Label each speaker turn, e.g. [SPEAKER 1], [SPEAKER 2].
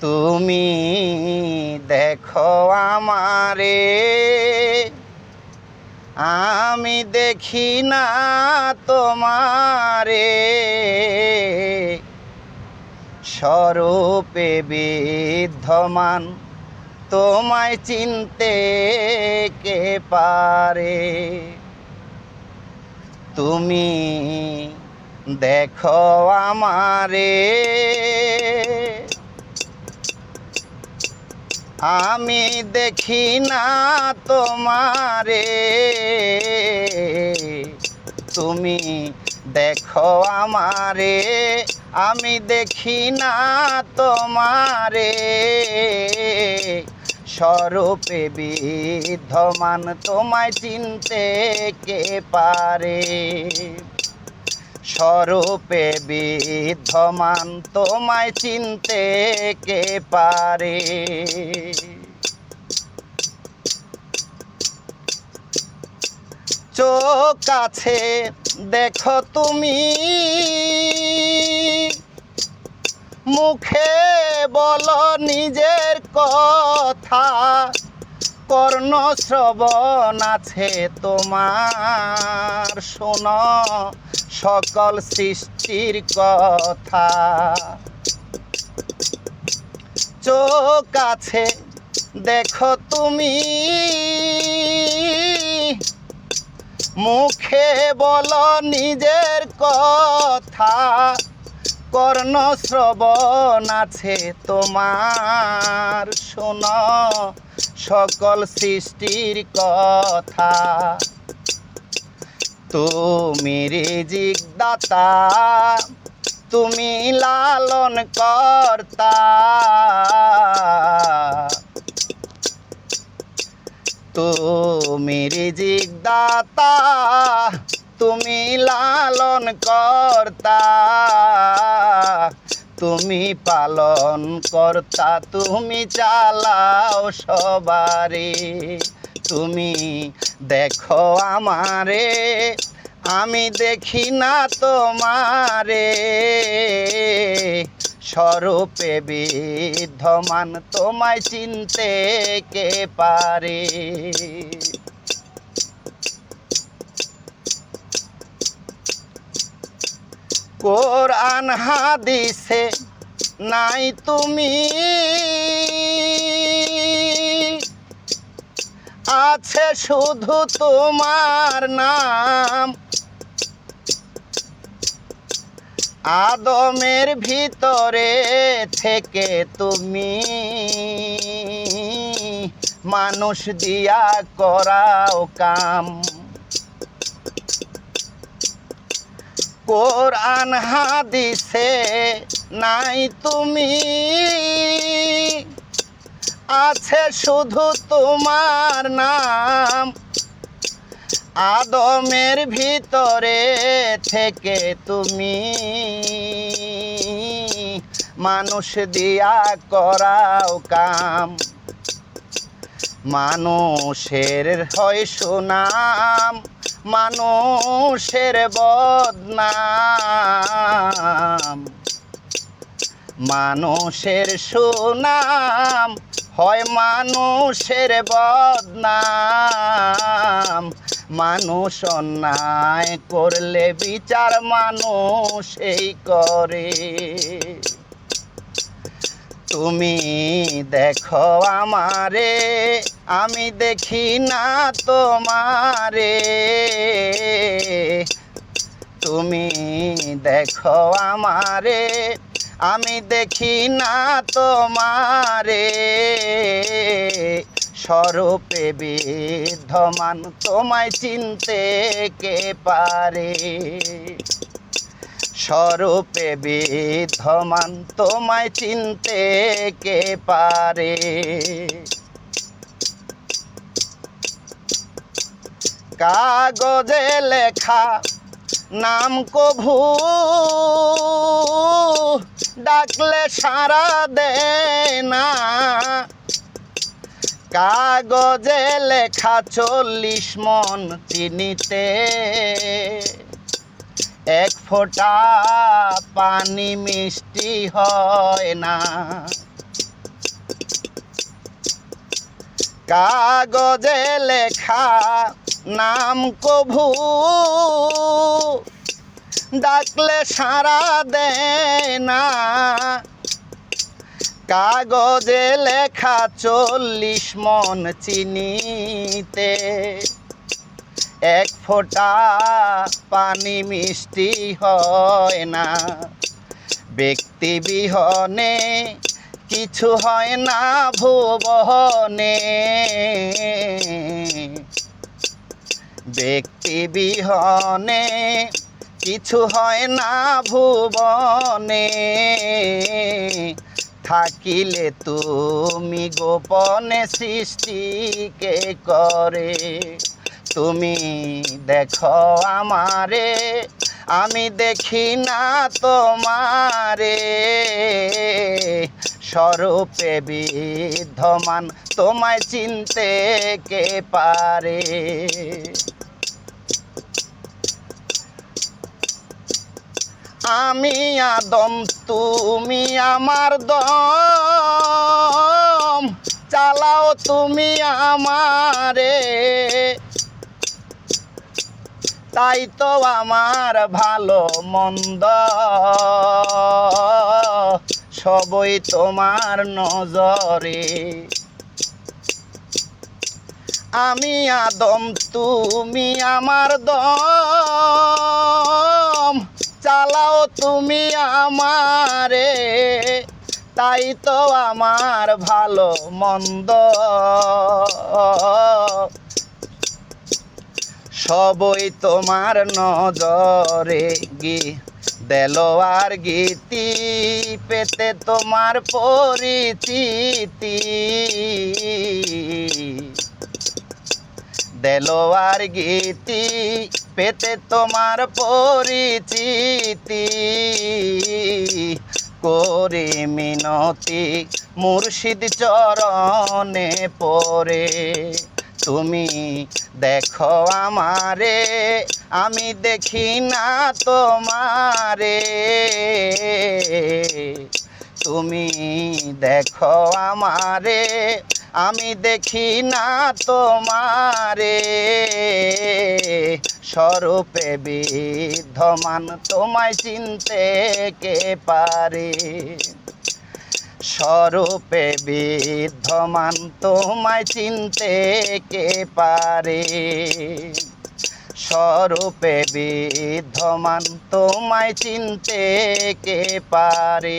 [SPEAKER 1] তুমি দেখো আমারে। আমি দেখি না তোমারে। স্বরূপে বিদ্ধমান তোমায় চিনতে কে পারে? তুমি দেখো আমারে। আমি দেখি না তোমারে। তুমি দেখো আমারে, আমি দেখি না তোমারে। স্বরূপে বিদ্ধমান তোমায় চিনতে কে পারে? স্বরূপে বিদ্ধমান তোমায় চিনতে কে পারে? চোখ আছে, দেখো তুমি। মুখে বলো নিজের কথা, কর্ণ শ্রবণ আছে তোমার। শোনো সকল সৃষ্টির কথা। চোখ আছে, দেখো তুমি। মুখে বল নিজের কথা। কর্ণ শ্রবণ আছে তোমার, শোনো সকল সৃষ্টির কথা। তুমি রিজিক দাতা তুমি লালন কর্তা। তুমি রিজিক দাতা তুমি লালন কর্তা। তুমি পালন কর্তা, তুমি চালাও সবারে। তুমি দেখো আমারে, আমি দেখি না তোমারে। স্বরূপে বিদ্ধমান তোমায় চিনতে কে পারে? কোরআন হাদিসে নাই তুমি আছে শুধু তোমার নাম। আদমের ভিতরে থেকে তুমি মানুষ দিয়া করাও কাম। কোরআন হাদিসে নাই তুমি। আছে শুধু তোমার নাম। আদমের ভিতরে থেকে তুমি। মানুষ দিয়া করাও কাম। মানুষের হয় সুনাম, মানুষের বদনাম। মানুষের সুনাম হয় মানুষের বদনাম। মানুষ অন্যায় করলে বিচার মানুষই করে। তুমি দেখো আমারে, আমি দেখি না তোমারে। তুমি দেখো আমারে, আমি দেখি না তোমারে। স্বরূপে বিদ্ধমান তোমায় চিনতে কে পারে? স্বরূপে বিদ্ধমান তোমায় চিনতে কে পারে? কাগজে লেখা নাম কভু, ডাকলে সারা দেয় না। কাগজে লেখা চল্লিশ মন চিনিতে। এক ফোঁটা পানি মিষ্টি হয় না। কাগজে লেখা নাম কভু। ডাকলে সারা দেয় না। কাগজে লেখা চল্লিশ মন চিনিতে। এক ফোঁটা পানি মিষ্টি হয় না। ব্যক্তি বিহনে কিছু হয় না ভুবনে ব্যক্তি বিহনে কিছু হয় না ভুবনে। থাকিলে তুমি গোপনে সৃষ্টিকে করে। তুমি দেখো আমারে, আমি দেখি না তোমারে। স্বরূপে বিদ্ধমান তোমায় চিনতে কে পারে? আমি আদম, তুমি আমার দম। চালাও তুমি আমারে। তাই তো আমার ভালো মন্দ। সবই তোমার নজরে। আমি আদম, তুমি আমার দম। চালাও তুমি আমারে। তাই তো আমার ভালো মন্দ। সবই তোমার নজরে গি দেলোয়ার গীতি, পেতে তোমার পরিচিতি। দেলোয়ার গীতি পেতে তোমার পরিচিতি করে মিনতি মুর্শিদ চরণে পরে তুমি দেখো আমারে, আমি দেখি না তোমারে। তুমি দেখো আমারে আমি দেখি না তোমারে। স্বরূপে বিদ্ধমান তোমায় চিনতে কে পারে? স্বরূপে বিদ্ধমান তোমায় চিনতে কে পারে? স্বরূপে বিদ্ধমান তোমায় চিনতে কে পারে?